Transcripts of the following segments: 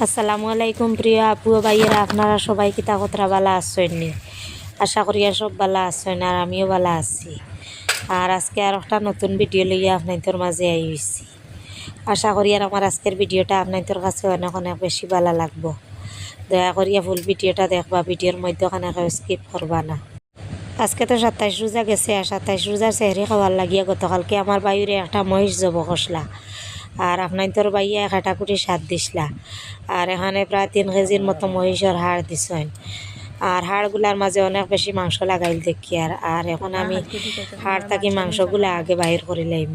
আসসালামু আলাইকুম প্রিয় আপু ভাইয়েরা, আপনারা সবাই কিতা কতরা বালা আসছেন আশা করি সব বালা আসছেন আর আমিও বালা আছি। আর আজকে আর একটা নতুন ভিডিও লইয়া আপনাদের মাঝে আইছি আশা করি আর আমার আজকের ভিডিওটা আপনাদের কাছে অনেক অনেক বেশি ভালো লাগবো। দয়া করিয়া ফুল ভিডিওটা দেখবা ভিডিওর মধ্যে কেউ স্কিপ করবা না। আজকে তো সাতাইশ রোজা গেছে, আর সাতাইশ রোজার চেহারি খাওয়ার লাগিয়া গতকালকে আমার বাইরে একটা মহিষ জব খসলা। আর আপনার তোর বাইয়া এক হাঁটাকুটি সাত দিসলা আর এখানে প্রায় তিন কেজির মতো মহিষের হাড় দিছেন। আর হাড়গুলার মাঝে অনেক বেশি মাংস লাগাইল দেখি আর। আর এখন আমি হাড় থাকি মাংসগুলা আগে বাহির করে লাইম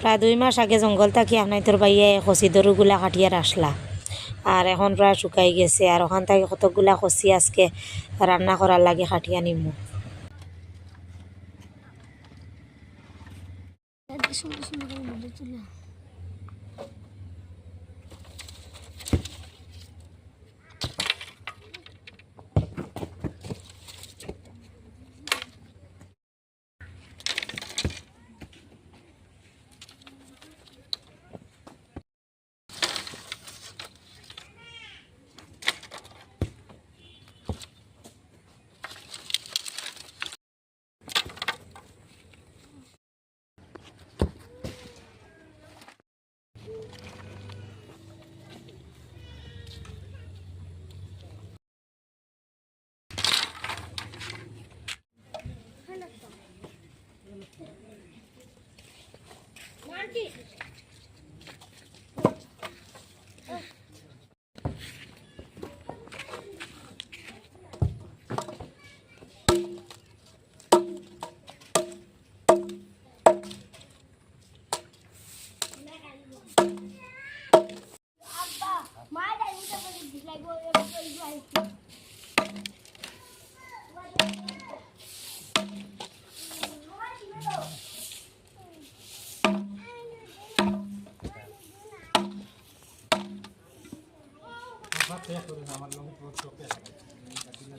প্রায় দুই মাস আগে জঙ্গল থাকি আনাই তোর বাইয়ে খসি দরুগুলা কাটিয়ে আসলা আর এখন প্রায় শুকাই গেছে আর ওখান থেকে কতকগুলা খসি আজকে রান্না করার লাগে কাটিয়া নিমু সুন্দর সুন্দর করে ভিডিও তুলে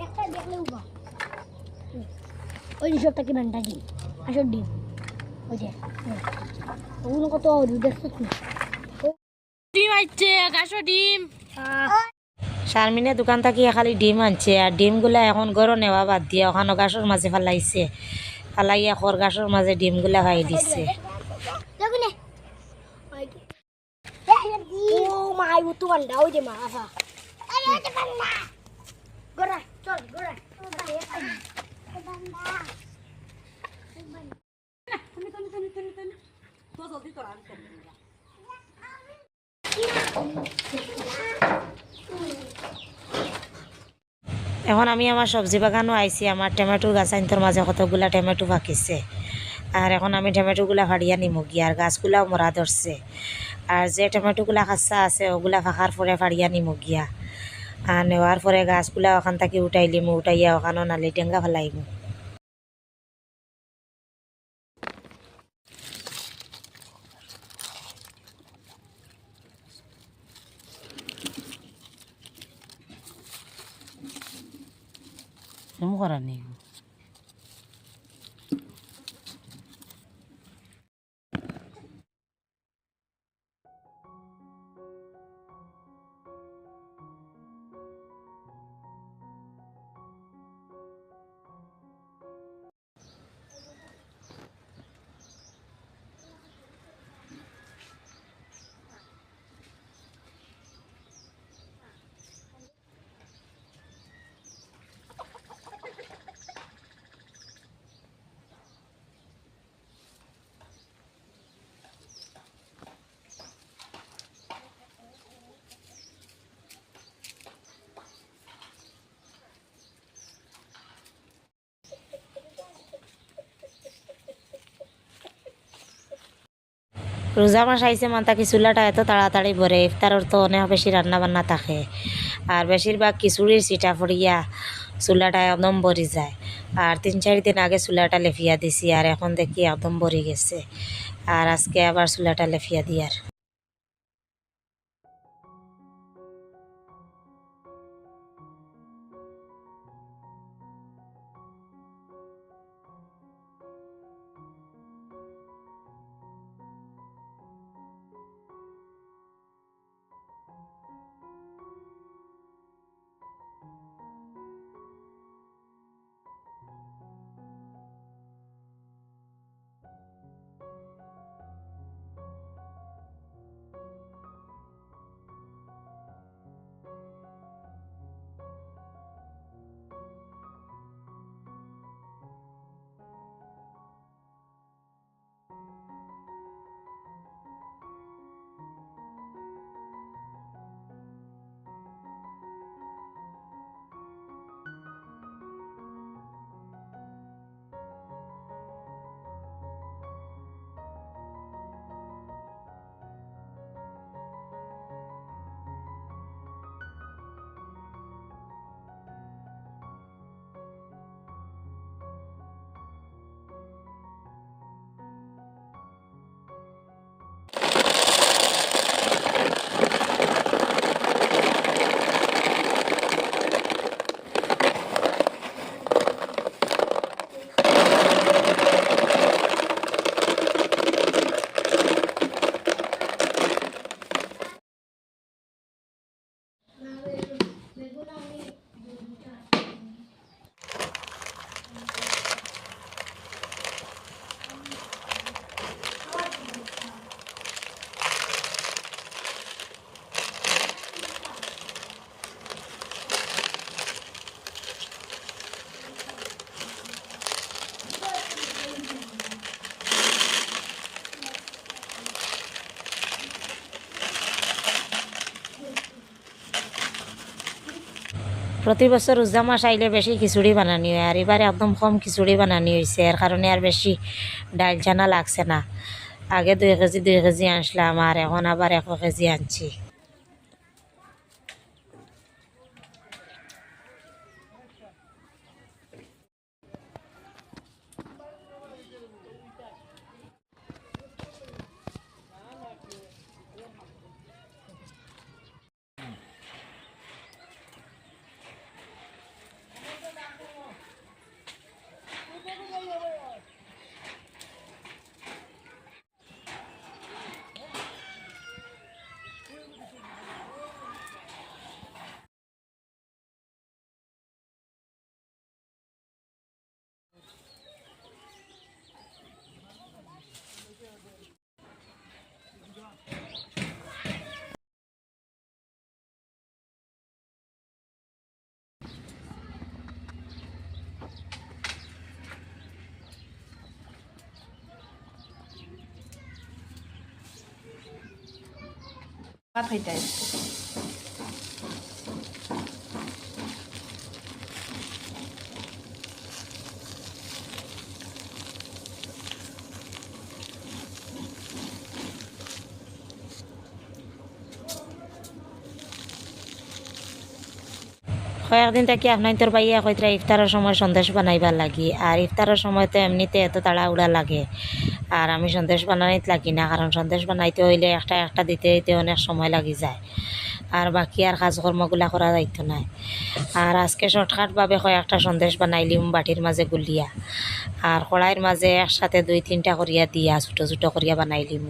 একটা দেখলে উবা বানটা ডিম আসল ডিম। ওই যে। ওগুলো কত দেখছ ডিম আইছে গাছো ডিম। শারমিনে দোকান থাকি খালি ডিম আনছে আর ডিমগুলা এখন গরো নেওয়া বাদ দিয়ে ওখানে গাছর মাঝে ফালাইছে। ফালাইয়া খর গাছর মাঝে ডিমগুলা খাই দিচ্ছে এখন আমি আমার সবজি বাগানও আইছি, আমার টমেটোর গাছ আইনতর মাঝে কতগুলা টমেটো পাকিছে আর এখন আমি টমেটোগুলা ফাড়িয়া নিমু, গিয়ে আর গাছগুলাও মরা ধরছে। আর যে টমেটোগুলা খাচ্ছা আছে, ওগুলা ফাঁকার পরে ফাড়িয়া নিমু গিয়া। আর নেওয়ার পরে গাছগুলা ওখান থেকে উঠাইলিমু উঠাইয়া ওখানো নালি ডেঙ্গা ফেলাইমু। からね。রোজা মাস আইসে মান্তা চুলাটা এত তাড়াতাড়ি ভরে, ইফতারের তো অনেক বেশি রান্না বান্না থাকে। আর বেশিরভাগ খিচুড়ির সিটা ফড়িয়া চুলাটা একদম ভরি যায়। আর তিন, চার দিন আগে চুলাটা লেফিয়া দিছি, আর এখন দেখি একদম ভরি গেছে। আর আজকে আবার চুলাটা লেফিয়া দিয়ার। প্রতি বছর রোজা মাস আইলে বেশি খিচুড়ি বানানি হয়। আর এবারে একদম কম খিচুড়ি বানানি হয়েছে এর কারণে আর বেশি ডাইল চানা লাগছে না। আগে দুই কেজি দুই কেজি আনছিলাম আর এখন আবার এক কেজি আনছি। মাথাইটাই কয়েকদিন থেকে আপনার তোর বাইয়া কইতরা ইফতারের সময় সন্দেশ বানাইবার লাগে, আর ইফতারের সময় তো এমনিতে এত উড়া লাগে। আর আমি সন্দেশ বানাইতে লাগি না, কারণ সন্দেশ বানাইতে হইলে একটা একটা দিতে দিতে অনেক সময় লাগি যায়। আর বাকি আর কাজকর্মগুলা করা যাইত না আর আজকে শর্টকাটভাবে কয়েকটা সন্দেশ বানাইলিম বাটির মাঝে গুলিয়া। আর কড়াইয়ের মাঝে একসাথে দুই তিনটা করিয়া দিয়া, ছোটো ছোটো করিয়া বানাইলিম।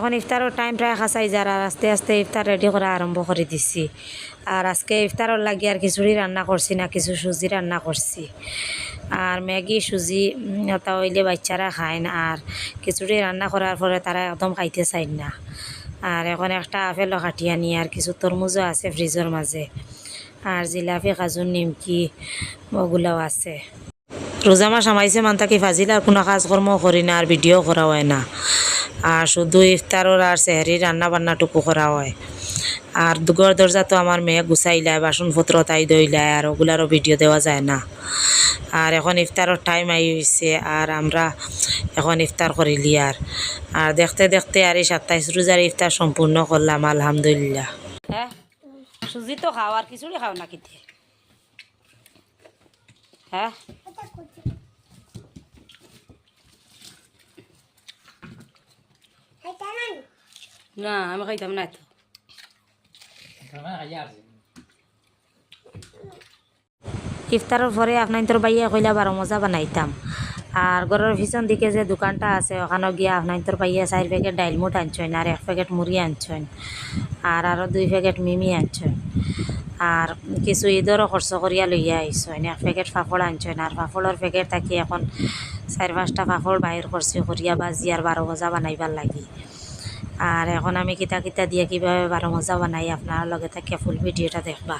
এখন ইফতারের টাইম প্রায় খাসাই যার আর আস্তে আস্তে ইফতার রেডি করা আরম্ভ করে দিছি। আর আজকে ইফতারের লাগি আর খিচুড়ি রান্না করছি না, কিছু সুজি রান্না করছি আর ম্যাগি সুজি এটা হইলে বাচ্চারা খায় না, আর খিচুড়ি রান্না করার পরে তারা একদম খাইতে চায় না। আর এখন একটা আপেলও কাটিয়ে নিয়ে আর কিছু তরমুজও আছে ফ্রিজের মাঝে আর জিলাপি, কাজু, নিমকি ওগুলাও আছে। রোজা মাস আমাইছে মান থাকি ফাজিল আর কোনো কাজকর্ম করি না, আর ভিডিও করা হয় না। আর শুধু ইফতারর আর সেহরি রান্না বান্নাটুকু করা হয়। আর দুগর দরজা তো আমার মেয়ে গুছাইলায় বাসনপত্র তাই দইলায় আর ওগুলারও ভিডিও দেওয়া যায় না। আর এখন ইফতারের টাইম আই হয়েছে আর আমরা এখন ইফতার করিলি আর। আর দেখতে দেখতে আর এই সাতাইশ রোজার ইফতার সম্পূর্ণ করলাম আলহামদুলিল্লাহ। সুজি তো খাও আর খিচুড়ি খাও না কিতে হ্যাঁ না, আমি খাইতাম না তো ইফতারের পরে আপনার তোর বাইয়া কইলা বারো মজা বানাইতাম। আর ঘরের পিছন দিকে যে দোকানটা আছে ওখানে গিয়া আপনার বাইয়া চার প্যাকেট ডাইল মুট আনছেন আর এক প্যাকেট মুড়ি আনছেন আর আরও দুই প্যাকেট মিমি আনছেন আর কিছু ঈদেরও খরচ করিয়া লইয়া আইসেন এক প্যাকেট পাপড় আনছেন আর পাপড়ের প্যাকেট থাকি এখন চার পাঁচটা পাপড় বাহির করছি করিয়া বাজি আর বারো মজা বানাইবার লাগি। আর এখন আমি কিতা কিতা দিয়ে কীভাবে বারো মজা বানাই আপনার লগে থাকে ফুল ভিডিওটা দেখবা।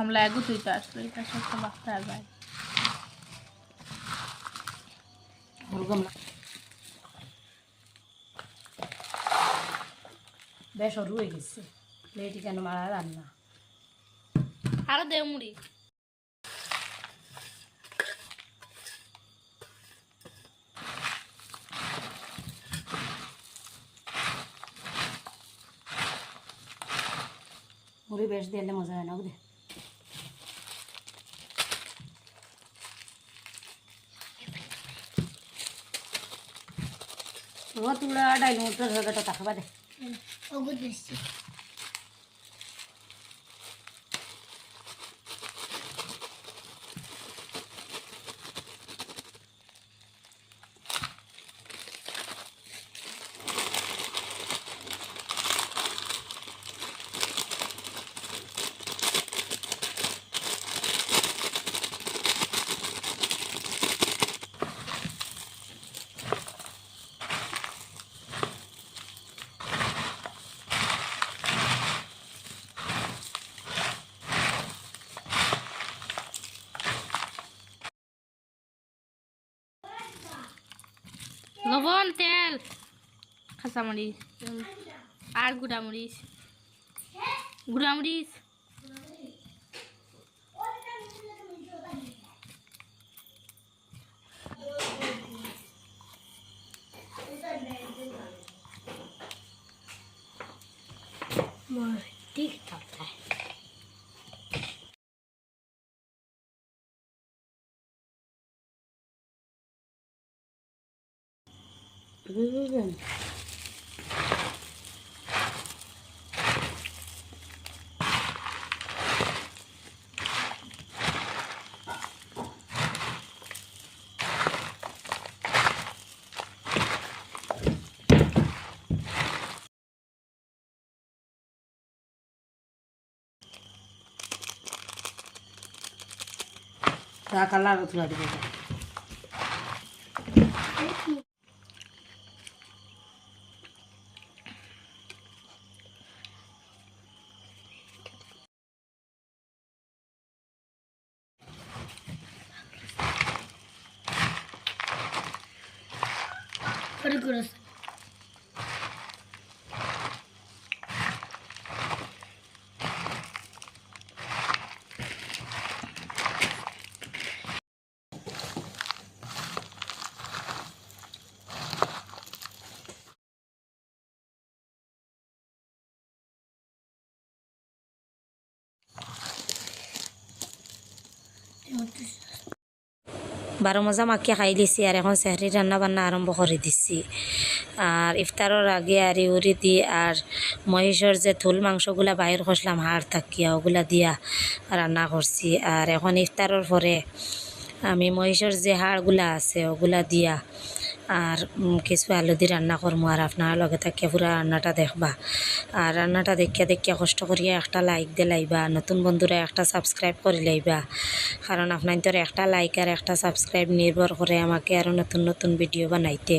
হামলা এগো তুই তো আসলো। এটা সব বাচ্চা যায় বেশ সরু হয়ে গেছে। প্লেটই কেন মারা রান্না? আরও দে মুড়ি। মুড়ি বেশ দিলে মজা হয় না ও তুলা ডাইল মুটর জায়গাটা তেল। দে ওগুলো দিচ্ছি লবণ তেল খাসা মরিচ। আর গুঁড়া মরিচ গুঁড়া মরিচ ঠিক থাকে তা কালার তুলা দিব করে করে বারো মজা মাখিয়ে খাই দিছি আর এখন সেহরি রান্না বান্না আরম্ভ করে দিছি। আর ইফতারের আগে আর ইউরি দি আর মহিষের যে থুল মাংসগুলা বাইর করছিলাম, হাড় থাকিয়া ওগুলা দিয়া রান্না করছি। আর এখন ইফতারের পরে আমি মহিষের যে হাড়গুলা আছে, ওগুলা দিয়া আর কিছু আলু দিয়ে রান্না করব আর আপনার লগে থাকে পুরা রান্নাটা দেখবা। আর রান্নাটা দেখিয়া দেখিয়া কষ্ট করিয়া একটা লাইক দিয়ে লাইবা, নতুন বন্ধুরা একটা সাবস্ক্রাইব করে লাইবা। কারণ আপনার তোর একটা লাইক আর একটা সাবস্ক্রাইব নির্ভর করে আমাকে আরও নতুন নতুন ভিডিও বানাইতে।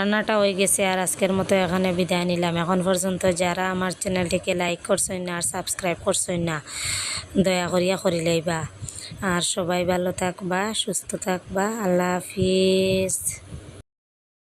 রান্নাটা হয়ে গেছে আর আজকের মতো এখানে বিদায় নিলাম। এখন পর্যন্ত যারা আমার চ্যানেলটিকে লাইক করছেন না, আর সাবস্ক্রাইব করছেন না, দয়া করিয়া করি লইবা। আর সবাই ভালো থাকবা, সুস্থ থাকবা। আল্লাহ হাফিজ।